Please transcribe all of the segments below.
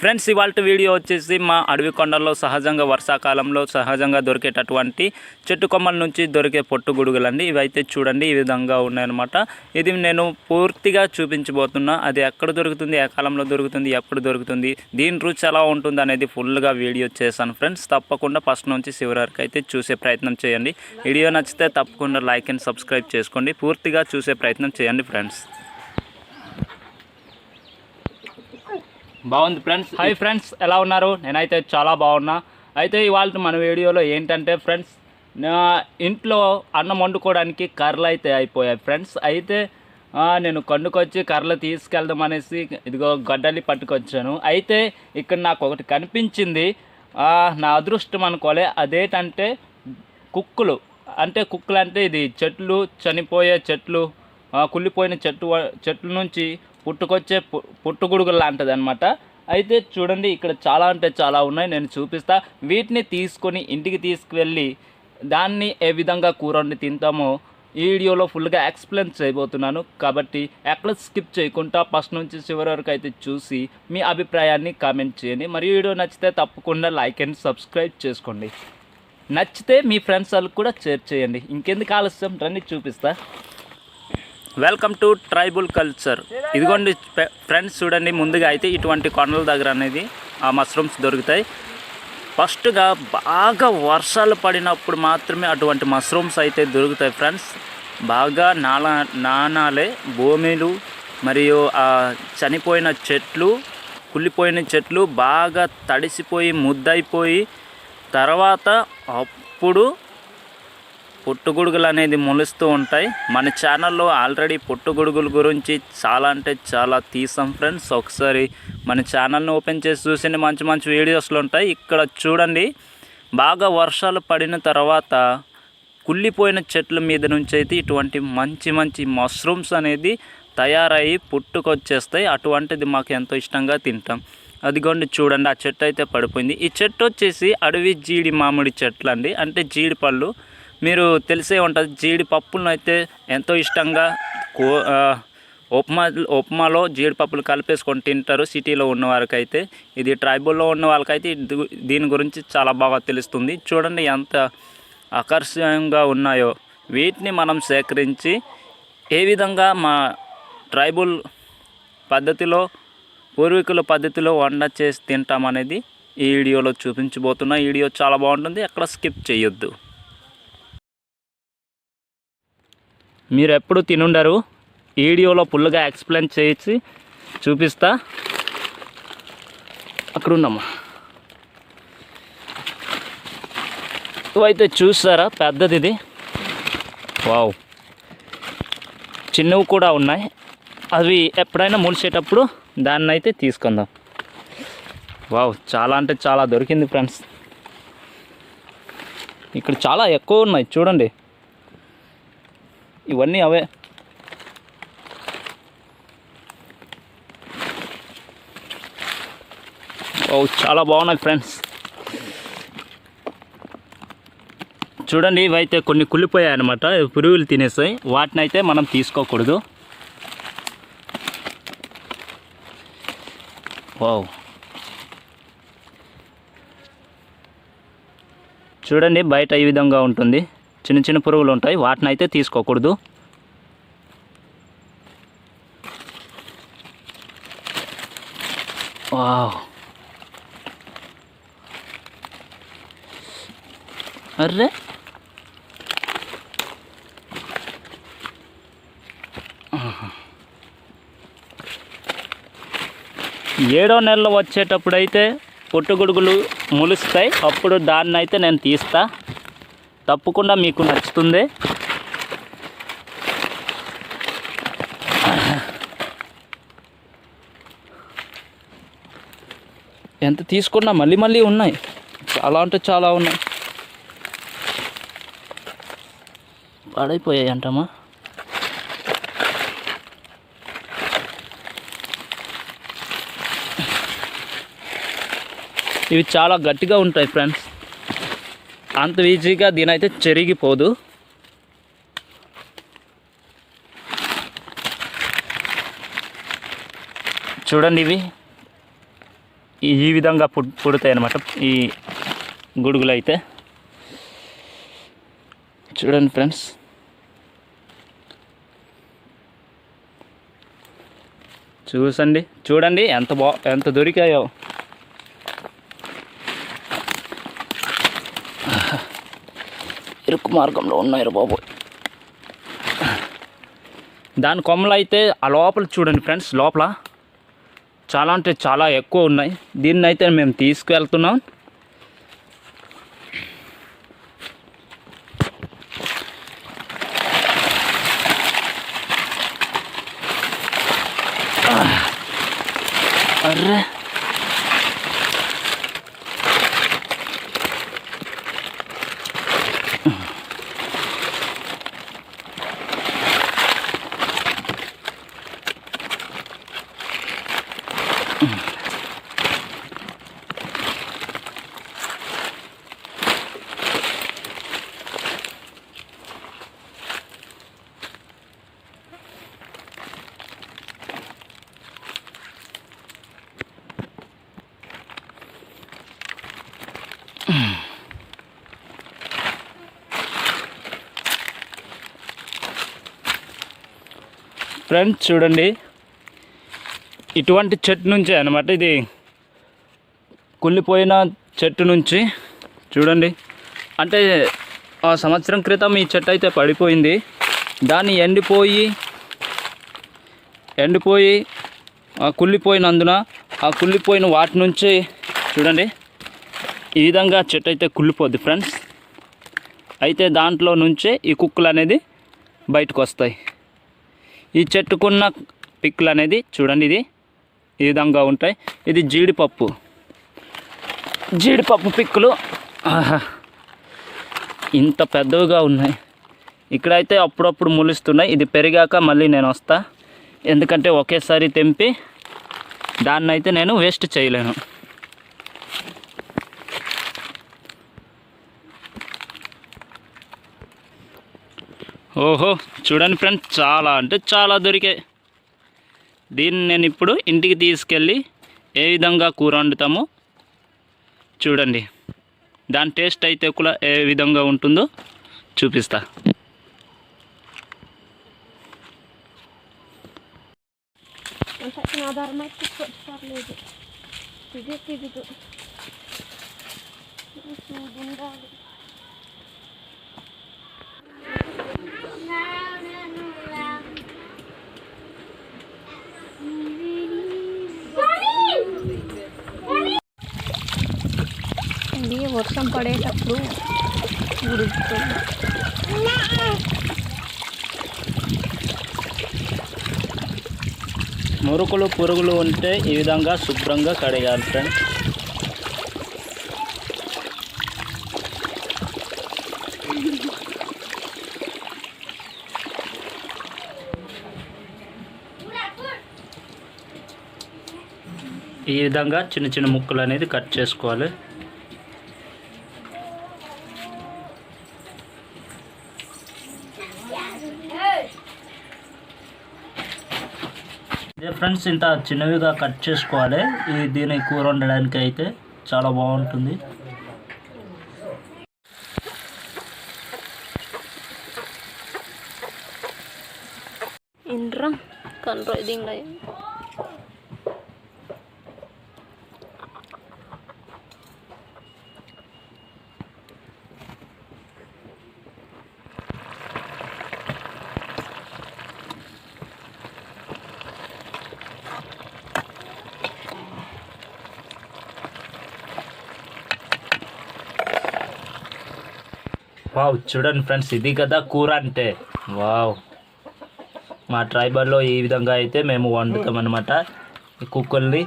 Friends ఇవాళ video వచ్చేసి మా అడవి కొండల్లో సహజంగా వర్షాకాలంలో సహజంగా దొరికేటటువంటి చెట్టు కొమ్మల నుంచి దొరికే పొట్టు గొడుగులండి. ఇవైతే చూడండి ఈ విధంగా ఉన్నాయన్నమాట. ఇది నేను పూర్తిగా చూపించబోతున్నా. అది ఎక్కడ దొరుకుతుంది ఏ కాలంలో దొరుకుతుంది ఎప్పుడు దొరుకుతుంది దీని రుచి ఎలా ఉంటుంది అనేది ఫుల్గా వీడియో చేశాను ఫ్రెండ్స్. తప్పకుండా ఫస్ట్ నుంచి చివరి వరకు అయితే చూసే ప్రయత్నం చేయండి. వీడియో నచ్చితే తప్పకుండా లైక్ అండ్ సబ్స్క్రైబ్ చేసుకోండి. పూర్తిగా చూసే ప్రయత్నం చేయండి ఫ్రెండ్స్. బాగుంది ఫ్రెండ్స్. హాయ్ ఫ్రెండ్స్ ఎలా ఉన్నారు? నేనైతే చాలా బాగున్నా. అయితే ఇవాళ మన వీడియోలో ఏంటంటే ఫ్రెండ్స్ నా ఇంట్లో అన్నం వండుకోవడానికి కర్రలు అయితే అయిపోయాయి ఫ్రెండ్స్. అయితే నేను కండుకొచ్చి కర్రలు తీసుకెళ్దాం అనేసి ఇదిగో గడ్డలి పట్టుకొచ్చాను. అయితే ఇక్కడ నాకు ఒకటి కనిపించింది. నా అదృష్టం అనుకోలే. అదేంటంటే కుక్కులు. అంటే కుక్కులు అంటే ఇది చెట్లు చనిపోయే చెట్లు కుళ్ళిపోయిన చెట్టు చెట్ల నుంచి పుట్టుకొచ్చే పు- పుట్టుగుడుగులు లాంటిది అనమాట అయితే చూడండి ఇక్కడ చాలా అంటే చాలా ఉన్నాయి నేను చూపిస్తా. వీటిని తీసుకొని ఇంటికి తీసుకువెళ్ళి దాన్ని ఏ విధంగా కూరని తింటామో ఈ వీడియోలో ఫుల్గా ఎక్స్ప్లెయిన్ చేయబోతున్నాను. కాబట్టి ఎక్కడ స్కిప్ చేయకుండా ఫస్ట్ నుంచి చివరి వరకు అయితే చూసి మీ అభిప్రాయాన్ని కామెంట్ చేయండి. మరియు వీడియో నచ్చితే తప్పకుండా లైక్ అండ్ సబ్స్క్రైబ్ చేసుకోండి. నచ్చితే మీ ఫ్రెండ్స్ వాళ్ళకి కూడా షేర్ చేయండి. ఇంకెందుకు ఆలస్యం? రండి చూపిస్తా. వెల్కమ్ టు ట్రైబుల్ కల్చర్ ఇదిగోండి ఫ్రెండ్స్ చూడండి ముందుగా అయితే ఇటువంటి కొండల దగ్గర అనేది ఆ మష్రూమ్స్ దొరుకుతాయి. ఫస్ట్గా బాగా వర్షాలు పడినప్పుడు మాత్రమే అటువంటి మష్రూమ్స్ అయితే దొరుకుతాయి ఫ్రెండ్స్ బాగా నాలా నాణాలే భూమిలు మరియు ఆ చనిపోయిన చెట్లు కుళ్ళిపోయిన చెట్లు బాగా తడిసిపోయి ముద్దయిపోయి తర్వాత అప్పుడు పుట్టుగొడుగులు అనేది మొలుస్తూ ఉంటాయి. మన ఛానల్లో ఆల్రెడీ పుట్టుగొడుగుల గురించి చాలా అంటే చాలా తీసాం ఫ్రెండ్స్. ఒకసారి మన ఛానల్ని ఓపెన్ చేసి చూసిన మంచి మంచి వీడియోస్లు ఉంటాయి. ఇక్కడ చూడండి బాగా వర్షాలు పడిన తర్వాత కుళ్ళిపోయిన చెట్ల మీద నుంచి అయితే ఇటువంటి మంచి మంచి మష్రూమ్స్ అనేది తయారయ్యి పుట్టుకొచ్చేస్తాయి. అటువంటిది మాకు ఎంతో ఇష్టంగా తింటాం. అదిగోండి చూడండి ఆ చెట్టు అయితే పడిపోయింది. ఈ చెట్టు వచ్చేసి అడవి జీడి మామిడి చెట్లు అండి అంటే జీడిపళ్ళు. మీరు తెలిసే ఉంటుంది జీడిపప్పులను అయితే ఎంతో ఇష్టంగా కో ఉప్మా ఉప్మాలో జీడిపప్పులు కలిపేసుకొని తింటారు సిటీలో ఉన్న వారికైతే. ఇది ట్రైబల్లో ఉన్న వాళ్ళకైతే దీని గురించి చాలా బాగా తెలుస్తుంది. చూడండి ఎంత ఆకర్షణీయంగా ఉన్నాయో. వీటిని మనం సేకరించి ఏ విధంగా మా ట్రైబల్ పద్ధతిలో పూర్వీకుల పద్ధతిలో వంట చేసి తింటామనేది ఈ వీడియోలో చూపించబోతున్నా. వీడియో చాలా బాగుంటుంది ఎక్కడ స్కిప్ చేయొద్దు. మీరు ఎప్పుడు తినుండరు. వీడియోలో ఫుల్గా ఎక్స్ప్లెయిన్ చేసి చూపిస్తా. అక్కడ ఉన్నామా ఇవైతే చూసారా? పెద్దది ఇది. వావ్. చిన్నవి కూడా ఉన్నాయి. అవి ఎప్పుడైనా ములిసేటప్పుడు దాన్ని అయితే తీసుకుందాం. వావ్ చాలా అంటే చాలా దొరికింది ఫ్రెండ్స్. ఇక్కడ చాలా ఎక్కువ ఉన్నాయి. చూడండి. ఇవన్నీ అవే. ఓ చాలా బాగున్నాయి ఫ్రెండ్స్. చూడండి ఇవైతే కొన్ని కుళ్ళిపోయాయి అనమాట పురుగులు తినేస్తాయి వాటిని అయితే మనం తీసుకోకూడదు. వావ్. చూడండి బయట ఈ విధంగా ఉంటుంది. చిన్న చిన్న పురుగులు ఉంటాయి. వాటిని అయితే తీసుకోకూడదు. వావ్. అర్రే. ఏడో నెలలో వచ్చేటప్పుడు అయితే పుట్టుగొడుగులు ములుస్తాయి. అప్పుడు దాన్ని అయితే నేను తీస్తా. తప్పకుండా మీకు నచ్చుతుంది. ఎంత తీసుకున్నా మళ్ళీ మళ్ళీ ఉన్నాయి. చాలా అంటే చాలా ఉన్నాయి. పాడైపోయాయి అంటమ్మా ఇవి చాలా గట్టిగా ఉంటాయి ఫ్రెండ్స్. అంత ఈజీగా దీనైతే చెరిగిపోదు. చూడండి ఇవి. ఈ విధంగా పుడ్ పుడతాయి అన్నమాట ఈ గుడుగులు అయితే చూడండి ఫ్రెండ్స్. చూసండి. చూడండి ఎంత బా ఎంత దొరికాయో. ఇరుకు మార్గంలో ఉన్నాయి బాబు. దాని కొమ్మలు అయితే ఆ లోపల చూడండి ఫ్రెండ్స్ లోపల చాలా అంటే చాలా ఎక్కువ ఉన్నాయి. దీన్ని అయితే మేము తీసుకువెళ్తున్నాం అర్రే. ఫ్రెండ్స్ చూడండి. ఇటువంటి చెట్టు నుంచే అనమాట ఇది. కుళ్ళిపోయిన చెట్టు నుంచి చూడండి. అంటే ఆ సంవత్సరం క్రితం ఈ చెట్టు అయితే పడిపోయింది. దాన్ని ఎండిపోయి ఎండిపోయి కుళ్ళిపోయినందున ఆ కుళ్ళిపోయిన వాటి నుంచి చూడండి. ఈ విధంగా చెట్టు అయితే కుళ్ళిపోద్ది ఫ్రెండ్స్. అయితే దాంట్లో నుంచే ఈ కుక్కలు అనేది బయటకు వస్తాయి. ఈ చెట్టుకున్న పిక్కులు అనేది చూడండి ఇది. ఈ విధంగా ఉంటాయి. ఇది జీడిపప్పు. జీడిపప్పు పిక్కులు. ఆహా. ఇంత పెద్దవిగా ఉన్నాయి. ఇక్కడైతే అప్పుడప్పుడు ములుస్తున్నాయి. ఇది పెరిగాక మళ్ళీ నేను వస్తా. ఎందుకంటే ఒకేసారి తెంపి దాన్ని అయితే నేను వేస్ట్ చేయలేను. ఓహో చూడండి ఫ్రెండ్స్ చాలా అంటే చాలా దొరికాయి. దీన్ని నేను ఇప్పుడు ఇంటికి తీసుకెళ్ళి ఏ విధంగా కూర వండుతామో చూడండి. దాని టేస్ట్ అయితే కూడా ఏ విధంగా ఉంటుందో చూపిస్తా. ఆధారం అయితే పర్లేదు ఇది తిరుగుతూ ఉండాలి ఇది వర్షం పడేటప్పుడు ఉడుకుతుంది మురుకులు పురుగులు ఉంటే ఈ విధంగా శుభ్రంగా కడగాలి ఫ్రెండ్స్. ఈ విధంగా చిన్న చిన్న ముక్కలు అనేది కట్ చేసుకోవాలి. ఫ్రెండ్స్ ఇంత చిన్నవిగా కట్ చేసుకోవాలి. ఇది దీని కూర వండడానికి అయితే చాలా బాగుంటుంది. ఇంట్రా కన్రో దీంట్లో వావ్ చూడండి ఫ్రెండ్స్ ఇది కదా కూర అంటే. వావ్. మా ట్రైబల్లో ఈ విధంగా అయితే మేము వండుతాం అనమాట కుక్కల్ని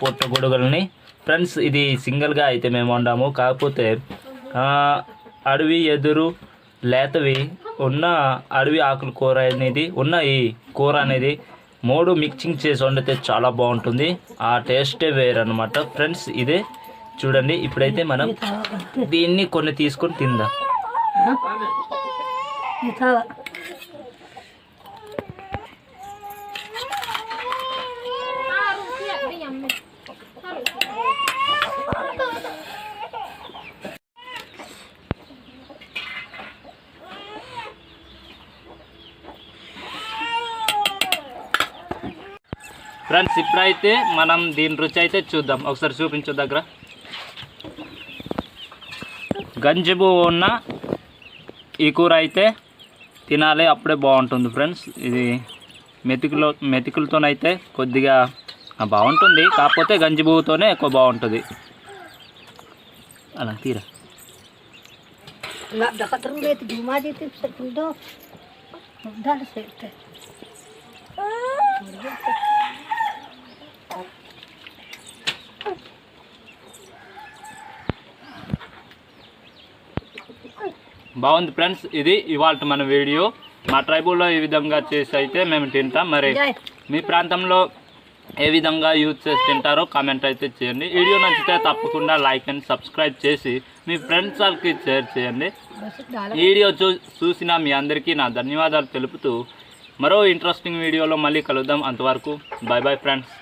పుట్టగొడుగుల్ని ఫ్రెండ్స్ ఇది సింగిల్గా అయితే మేము వండాము. కాకపోతే అడవి ఎదురు లేతవి ఉన్న అడవి ఆకుల కూర అనేది ఉన్న ఈ కూర అనేది మూడు మిక్సింగ్ చేసి వండితే చాలా బాగుంటుంది. ఆ టేస్టే వేరనమాట ఫ్రెండ్స్ ఇదే. చూడండి ఇప్పుడైతే మనం దీన్ని కొన్ని తీసుకొని తిందాం. Yeter. ఫ్రెండ్స్ ఇప్పుడైతే మనం దీని రుచి అయితే చూద్దాం ఒకసారి చూపించు దగ్గర గంజిబు ఉన్న ఈ కూర అయితే తినాలి అప్పుడే బాగుంటుంది ఫ్రెండ్స్. ఇది మెతుకులో మెతుకులతోనైతే కొద్దిగా బాగుంటుంది. కాకపోతే గంజిబుతోనే ఎక్కువ బాగుంటుంది. అలా తీరా. బాగుంది ఫ్రెండ్స్. ఇది ఇవాళ మన వీడియో. మా ట్రైబుల్లో ఈ విధంగా చేసి అయితే మేము తింటాం. మరి. మీ ప్రాంతంలో ఏ విధంగా యూజ్ చేసి తింటారో కామెంట్ అయితే చేయండి. వీడియో నచ్చితే తప్పకుండా లైక్ అండ్ సబ్స్క్రైబ్ చేసి మీ ఫ్రెండ్స్ వాళ్ళకి షేర్ చేయండి. వీడియో చూ చూసిన మీ అందరికీ నా ధన్యవాదాలు తెలుపుతూ మరో ఇంట్రెస్టింగ్ వీడియోలో మళ్ళీ కలుద్దాం. అంతవరకు బాయ్ బాయ్ ఫ్రెండ్స్.